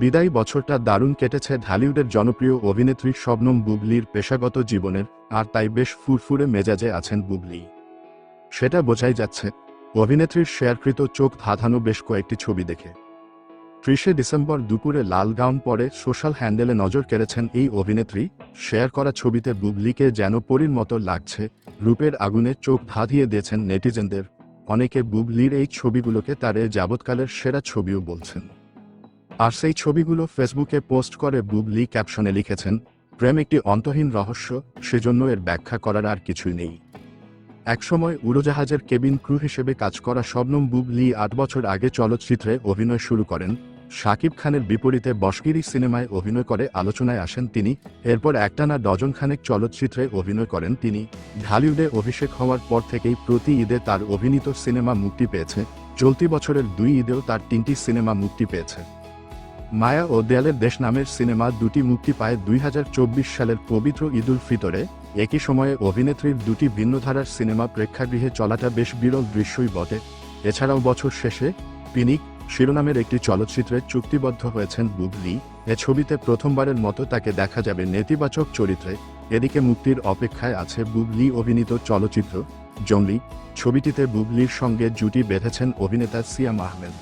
বিদায়ী বছরটা দারুণ কেটেছে ঢালিউডের জনপ্রিয় অভিনেত্রী শবনম বুবলির পেশাগত জীবনের, আর তাই বেশ ফুরফুরে মেজাজে আছেন বুবলি। সেটা বোঝাই যাচ্ছে, অভিনেত্রীর শেয়ারকৃত চোখ ধাঁধানো বেশ কয়েকটি ছবি দেখে। ত্রিশে ডিসেম্বর দুপুরে লাল গাউন পরে সোশ্যাল হ্যান্ডেলে নজর কেড়েছেন এই অভিনেত্রী, শেয়ার করা ছবিতে বুবলিকে যেন পরীর মতো লাগছে, রূপের আগুনে চোখ ধাঁধিয়ে দিয়েছেন নেটিজেনদের। অনেকে বুবলির এই ছবিগুলোকে তার যাবৎকালের সেরা ছবিও বলছেন। আর সেই ছবিগুলো ফেসবুকে পোস্ট করে বুবলি ক্যাপশনে লিখেছেন, প্রেম একটি অন্তহীন রহস্য, সেজন্য এর ব্যাখ্যা করার আর কিছুই নেই। একসময় উড়োজাহাজের কেবিন ক্রু হিসেবে কাজ করা শবনম বুবলি আট বছর আগে চলচ্চিত্রে অভিনয় শুরু করেন। শাকিব খানের বিপরীতে বসগিরি সিনেমায় অভিনয় করে আলোচনায় আসেন তিনি, এরপর একটানা ডজন খানেক চলচ্চিত্রে অভিনয় করেন তিনি। ঢালিউডে অভিষেক হওয়ার পর থেকেই প্রতি ঈদে তার অভিনীত সিনেমা মুক্তি পেয়েছে। চলতি বছরের দুই ঈদেও তার তিনটি সিনেমা মুক্তি পেয়েছে। মায়া ও দেয়ালের দেশ নামের সিনেমা দুটি মুক্তি পায় দুই হাজার চব্বিশ সালের পবিত্র ঈদুল ফিতরে। একই সময়ে অভিনেত্রীর দুটি ভিন্নধারার সিনেমা প্রেক্ষাগৃহে চলাটা বেশ বিরল দৃশ্যই বটে। এছাড়াও বছর শেষে পিনিক শিরোনামের একটি চলচ্চিত্রে চুক্তিবদ্ধ হয়েছেন বুবলি। এ ছবিতে প্রথমবারের মতো তাকে দেখা যাবে নেতিবাচক চরিত্রে। এদিকে মুক্তির অপেক্ষায় আছে বুবলি অভিনীত চলচ্চিত্র জঙ্গলি। ছবিটিতে বুবলির সঙ্গে জুটি বেঁধেছেন অভিনেতা সিয়াম আহমেদ।